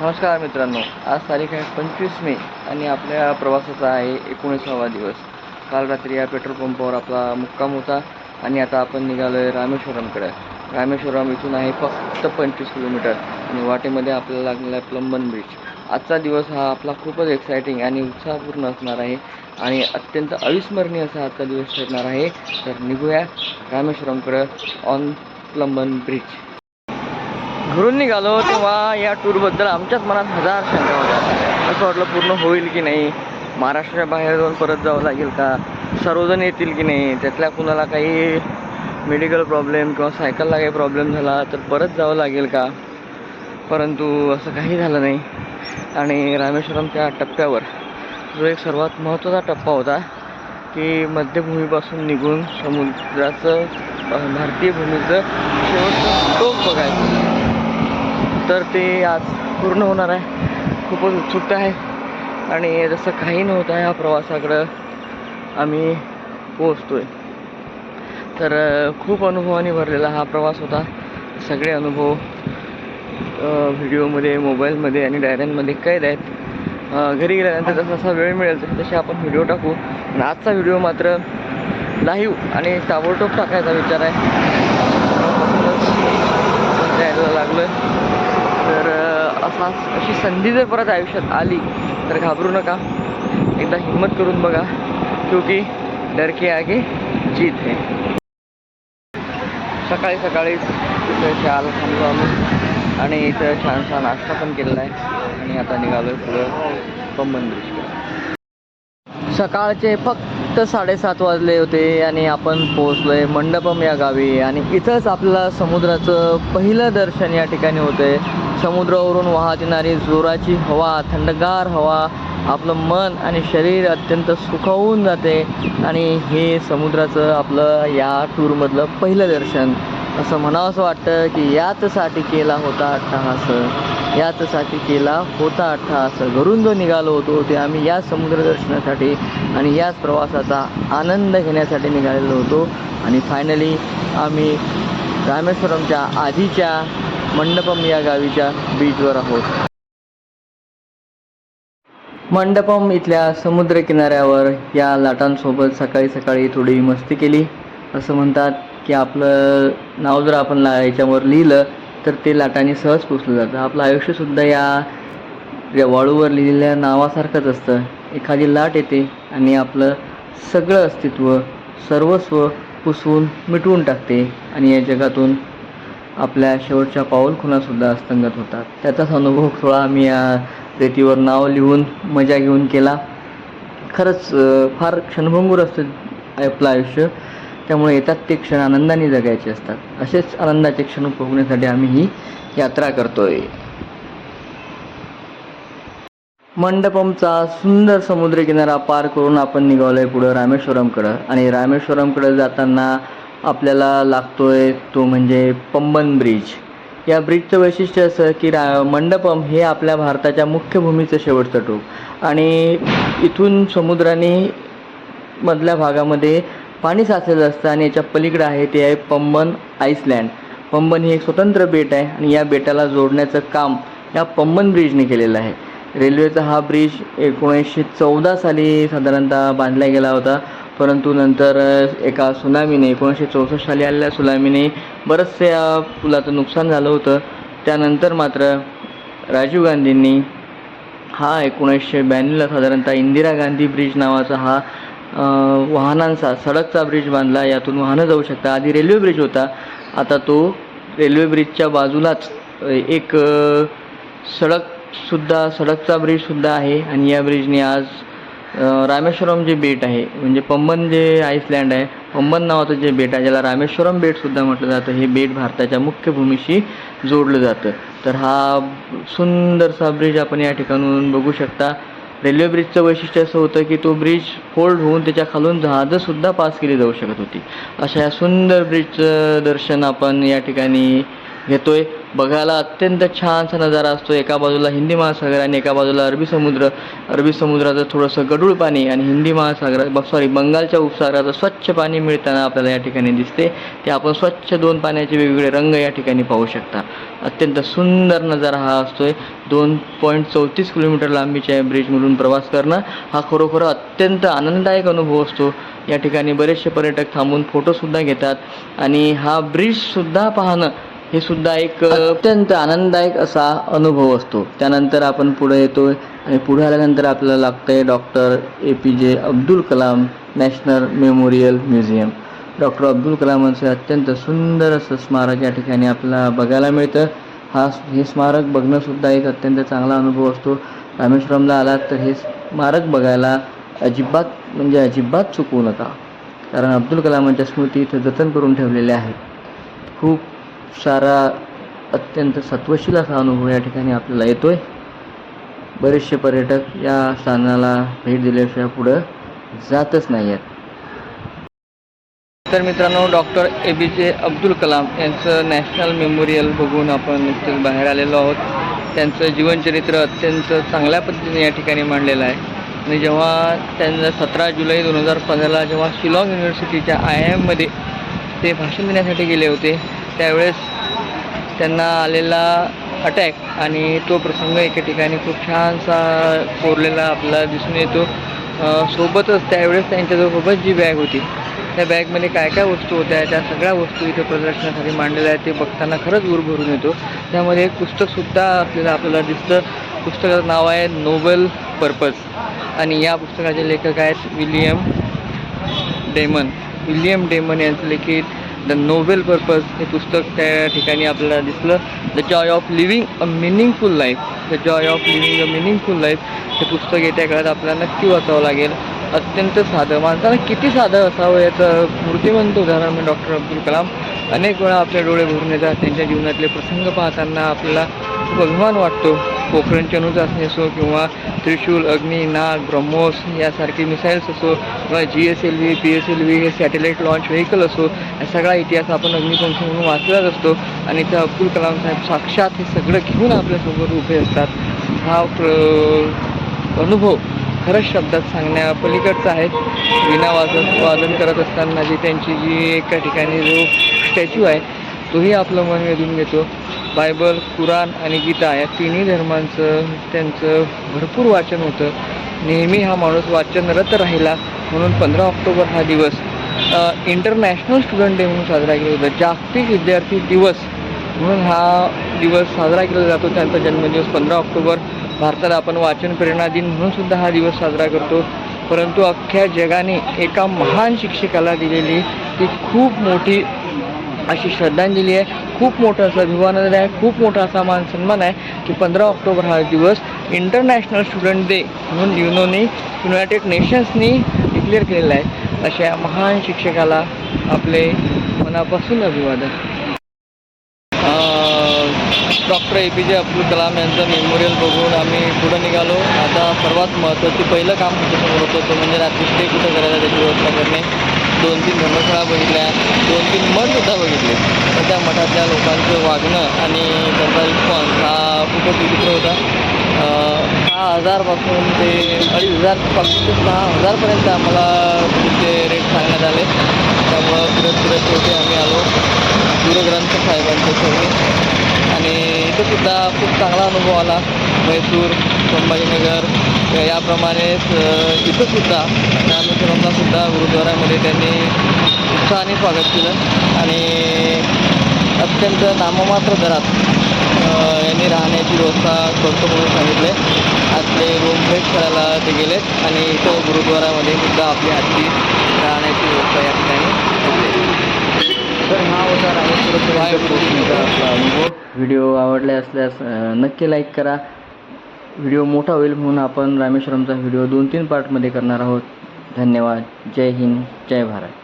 नमस्कार मित्रांनो आज तारीख आहे पंचवीस मे आणि आपल्या प्रवासाचा आहे एकोणीसावा दिवस. काल रात्री या पेट्रोल पंपावर आपला मुक्काम होता आणि आता आपण निघालो आहे रामेश्वरमकडे. रामेश्वरम इथून आहे फक्त पंचवीस किलोमीटर आणि वाटेमध्ये आपल्याला लागलेला आहे प्लंबन ब्रिज. आजचा दिवस हा आपला खूपच एक्सायटिंग आणि उत्साहपूर्ण असणार आहे आणि अत्यंत अविस्मरणीय असा आजचा दिवस ठरणार आहे. तर निघूया रामेश्वरमकडं ऑन प्लंबन ब्रिज. घरून निघालो तेव्हा या टूरबद्दल आमच्याच मनात हजार शंका होत्या. असं वाटलं पूर्ण होईल की नाही? महाराष्ट्राच्या बाहेर जाऊन परत जावं लागेल का? सर्वजण येतील की नाही? त्यातल्या कुणाला काही मेडिकल प्रॉब्लेम किंवा सायकलला काही प्रॉब्लेम झाला तर परत जावं लागेल का? परंतु असं काही झालं नाही. आणि रामेश्वरमच्या टप्प्यावर जो एक सर्वात महत्त्वाचा टप्पा होता की मध्यभूमीपासून निघून समुद्राचं भारतीय भूमीचं शेवटचं टोक बघायचं. तर ते आज पूर्ण होणार आहे. खूपच उत्सुकता आहे. आणि जसं काही नव्हतं ह्या प्रवासाकडं आम्ही पोचतो आहे तर खूप अनुभवाने भरलेला हा प्रवास होता. सगळे अनुभव व्हिडिओमध्ये मोबाईलमध्ये आणि डायऱ्यांमध्ये कैद आहेत. घरी गेल्यानंतर जसा जसा वेळ मिळेल तसे तसे आपण व्हिडिओ टाकू. आणि आजचा व्हिडिओ मात्र लाईव्ह आणि ताबडतोब टाकायचा विचार आहे. जायला लागलो अ, अशी संधी जर परत आयुष्यात आली तर घाबरू नका. एकदा हिंमत करून बघा क्योंकि डर के आगे जीत है. सकाळी सकाळीच इथं शाल थांबलो आम्ही आणि इथं छानसा नाश्ता पण केलेला आहे. आणि आता निघालो पुढं पंबन सकाळचे फक्त साडेसात वाजले होते आणि आपण पोहोचलो आहे मंडपम या गावी. आणि इथंच आपल्याला समुद्राचं पहिलं दर्शन या ठिकाणी होतं आहे समुद्रावरून वाहत येणारी जोराची हवा थंडगार हवा आपलं मन आणि शरीर अत्यंत सुखावून जाते. आणि हे समुद्राचं आपलं या टूरमधलं पहिलं दर्शन. असं म्हणावं असं वाटतं की याचसाठी केला होता अट्टहास. याचसाठी केला होता अट्टहास. घरून जो निघालो होतो ते आम्ही या समुद्र दर्शनासाठी आणि याच प्रवासाचा आनंद घेण्यासाठी निघालेलो होतो. आणि फायनली आम्ही रामेश्वरमच्या आधीच्या मंडपम या गावीच्या बीचवर आहोत. मंडपम इथल्या समुद्रकिनाऱ्यावर या लाटांसोबत सकाळी सकाळी थोडी मस्ती केली. असं म्हणतात की आपलं नाव जर आपण ला याच्यावर लिहिलं तर ते लाटाने सहज पुसलं जातं. आपलं आयुष्यसुद्धा या या वाळूवर लिहिलेल्या नावासारखंच असतं. एखादी लाट येते आणि आपलं सगळं अस्तित्व सर्वस्व पुसवून मिटवून टाकते आणि या जगातून आपल्या शेवटच्या पाऊलखुणासुद्धा अस्तंगत होतात. त्याचाच अनुभव थोडा आम्ही या रेतीवर नाव लिहून मजा घेऊन केला. खरंच फार क्षणभंगूर असतं आपलं आयुष्य. त्यामुळे येतात ते क्षण आनंदाने जगायचे असतात. असेच आनंदाचे क्षण उपभोगण्यासाठी आम्ही ही यात्रा करतोय. मंडपमचा सुंदर समुद्रकिनारा पार करून आपण निघालोय पुढं रामेश्वरमकडं. आणि रामेश्वरमकडं जाताना आपल्याला लागतोय तो म्हणजे पंबन ब्रिज. या ब्रिजचं वैशिष्ट्य असं की रा मंडपम हे आपल्या भारताच्या मुख्य भूमीचं शेवटचं टोक. आणि इथून समुद्राने मधल्या भागामध्ये पाणी साचलेलं असतं आणि याच्या पलीकडे आहे ते आहे पंबन आईसलँड पंबन हे एक स्वतंत्र बेट आहे आणि या बेटाला जोडण्याचं काम या पंबन ब्रिजने केलेलं आहे. रेल्वेचा हा ब्रिज एकोणीसशे चौदा साली साधारणतः बांधला गेला होता. परंतु नंतर एका सुनामीने एकोणीसशे चौसष्ट साली आलेल्या सुनामीने बरंचसं या पुलाचं नुकसान झालं होतं. त्यानंतर मात्र राजीव गांधींनी हा एकोणीसशे ब्याण्णवला साधारणतः इंदिरा गांधी ब्रिज नावाचा हा वाहनांचा सडकचा ब्रिज बांधला यातून वाहनं जाऊ शकता आधी रेल्वे ब्रिज होता. आता तो रेल्वे ब्रिजच्या बाजूलाच एक सडकसुद्धा सडकचा ब्रिजसुद्धा आहे. आणि या ब्रिजने आज रामेश्वरम जे बेट आहे म्हणजे पंबन जे आईसलँड आहे पंबन नावाचं जे बेट आहे ज्याला रामेश्वरम बेटसुद्धा म्हटलं जातं हे बेट भारताच्या मुख्य भूमीशी जोडलं जातं. तर हा सुंदरसा ब्रिज आपण या ठिकाणून बघू शकता. रेल्वे ब्रिजचं वैशिष्ट्य असं होतं की तो ब्रिज फोल्ड होऊन त्याच्या खालून जहाजंसुद्धा पास केली जाऊ शकत होती. अशा या सुंदर ब्रिजचं दर्शन आपण या ठिकाणी घेतोय. बघायला अत्यंत छानसा नजारा असतो. एका बाजूला हिंदी महासागर आणि एका बाजूला अरबी समुद्र. अरबी समुद्राचं थोडंसं गडूळ पाणी आणि हिंदी महासागरा सॉरी बंगालच्या उपसागराचं स्वच्छ पाणी मिळताना आपल्याला या ठिकाणी दिसते. ते आपण स्वच्छ दोन पाण्याचे वेगवेगळे रंग या ठिकाणी पाहू शकता. अत्यंत सुंदर नजारा हा असतोय. दोन पॉईंट चौतीस किलोमीटर लांबीच्या ब्रिजमधून प्रवास करणं हा खरोखर अत्यंत आनंददायक अनुभव असतो. या ठिकाणी बरेचसे पर्यटक थांबून फोटोसुद्धा घेतात आणि हा ब्रिजसुद्धा पाहणं हे सुद्धा एक अत्यंत आनंददायक असा अनुभव असतो. त्यानंतर आपण पुढे येतो आणि पुढे आल्यानंतर आपल्याला लागतं आहे doctor A P J Abdul Kalam national memorial museum. Doctor Abdul कलामांचं अत्यंत सुंदर असं स्मारक या ठिकाणी आपल्याला बघायला मिळतं. हा हे स्मारक बघणंसुद्धा एक अत्यंत चांगला अनुभव असतो. रामेश्वरमला आलात तर हे स्मारक बघायला अजिबात म्हणजे अजिबात चुकवू नका. कारण अब्दुल कलामांच्या स्मृती इथं जतन करून ठेवलेल्या आहेत. खूप सारा अत्यंत सत्वशील असा अनुभव या ठिकाणी आपल्याला येतोय. बरेचसे पर्यटक या स्थानाला भेट दिल्याशिवाय पुढं जातच नाही आहेत तर मित्रांनो doctor A B J Abdul Kalam यांचं नॅशनल मेमोरियल बघून आपण नुकतेच बाहेर आलेलो आहोत. त्यांचं जीवनचरित्र अत्यंत चांगल्या पद्धतीने या ठिकाणी मांडलेलं आहे. आणि जेव्हा त्यांना सतरा जुलै दोन हजार पंधराला जेव्हा शिलाँग युनिव्हर्सिटीच्या आय आय एममध्ये ते भाषण देण्यासाठी गेले होते त्यावेळेस त्यांना आलेला अटॅक आणि तो प्रसंग एके ठिकाणी खूप छानसा कोरलेला आपला दिसून येतो. सोबतच त्यावेळेस त्यांच्याजवळ जी बॅग होती त्या बॅगमध्ये काय काय वस्तू होत्या त्या सगळ्या वस्तू इथे प्रदर्शनासाठी मांडलेल्या आहेत ते बघताना खरंच उरभरून भरून येतो. त्यामध्ये एक पुस्तकसुद्धा आपल्याला आपल्याला दिसतं. पुस्तकाचं नाव आहे नोबल पर्पज आणि या पुस्तकाचे लेखक आहेत विलियम डेमन. विलियम डेमन यांचं लिखित द नोबेल पर्पज हे पुस्तक त्या ठिकाणी आपल्याला दिसलं. The joy of living a meaningful life the joy of living a meaningful life हे पुस्तक येत्या काळात आपल्याला नक्की वाचावं लागेल. अत्यंत साधं माणसाला किती साधं असावं याचं मूर्तिमंत उदाहरण म्हणजे डॉक्टर अब्दुल कलाम अनेक वेळा आपले डोळे भरून येतात. त्यांच्या जीवनातले प्रसंग पाहताना आपल्याला खूप अभिमान वाटतो. पोखरणची अणुचाचणी असो किंवा त्रिशूल अग्नी नाग ब्रह्मोस यासारखे मिसाईल्स असो किंवा G S L V P S L V हे सॅटेलाईट लॉन्च व्हेकल असो या सगळा इतिहास आपण अग्निपंख म्हणून वाचलाच असतो. आणि त्या अब्दुल कलाम साहेब साक्षात हे सगळं घेऊन आपल्यासोबत उभे असतात. हा प्र अनुभव खरंच शब्दात सांगण्या पलीकडचा आहे. विना वादन वादन करत असताना जी त्यांची जी एका ठिकाणी जो स्टॅच्यू आहे तोही आपलं मन वेधून घेतो. बायबल कुराण आणि गीता या तिन्ही धर्मांचं त्यांचं भरपूर वाचन होतं. नेहमी हा माणूस वाचनरत राहिला म्हणून पंधरा ऑक्टोबर हा दिवस इंटरनॅशनल स्टुडंट डे म्हणून साजरा केला जातो. जागतिक विद्यार्थी दिवस म्हणून हा दिवस साजरा केला जातो. त्यांचा जन्मदिवस पंधरा ऑक्टोबर भारताला आपण वाचन प्रेरणा दिन म्हणून सुद्धा हा दिवस साजरा करतो. परंतु अख्ख्या जगाने एका महान शिक्षकाला दिलेली ती खूप मोठी अशी श्रद्धांजली आहे. खूप मोठं असं अभिमानाने आहे. खूप मोठा असा मान सन्मान आहे की पंधरा ऑक्टोबर हा दिवस इंटरनॅशनल स्टुडंट डे म्हणून युनोनी युनायटेड नेशन्सनी डिक्लेअर केलेला आहे. अशा महान शिक्षकाला आपले मनापासून अभिवादन. Doctor A P J Abdul Kalam यांचं मेमोरियल बघून आम्ही पुढं निघालो. आता सर्वात महत्त्वाचं पहिलं काम समोर होतं तो म्हणजे रात्री स्टे कुठं करायला त्याची व्यवस्था करणे. दोन तीन धर्मशाळा बघितल्या दोन तीन मठसुद्धा बघितले. तर त्या मठातल्या लोकांचं वागणं आणि त्यांचा रिस्पॉन्स हा खूपच विचित्र होता. सहा हजारपासून ते अडीच हजार ते सहा हजारपर्यंत आम्हाला तिथे रेट सांगण्यात आले. त्यामुळं फिरत फिरत होते आम्ही आलो. गुरुग्रंथ साहेबांचे सगळे आणि इथंसुद्धा खूप चांगला अनुभव आला. मैसूर संभाजीनगर या- याप्रमाणेच अ, इथं सुद्धा रामेश्वरमला सुद्धा गुरुद्वारामध्ये त्यांनी उत्साहाने स्वागत केलं. आणि अत्यंत नाममात्र दरात यांनी राहण्याची व्यवस्था करतो म्हणून सांगितले आज ते रूम भेट करायला ते गेलेत आणि इथं गुरुद्वारामध्ये सुद्धा आपली आजची राहण्याची व्यवस्था या ठिकाणी तर हा होता अनुभव. व्हिडिओ आवडले असल्यास नक्की लाईक करा. व्हिडिओ मोठा होईल म्हणून आपण रामेश्वरमचा व्हिडिओ दोन तीन पार्टमध्ये करणार आहोत. धन्यवाद. जय हिंद. जय भारत.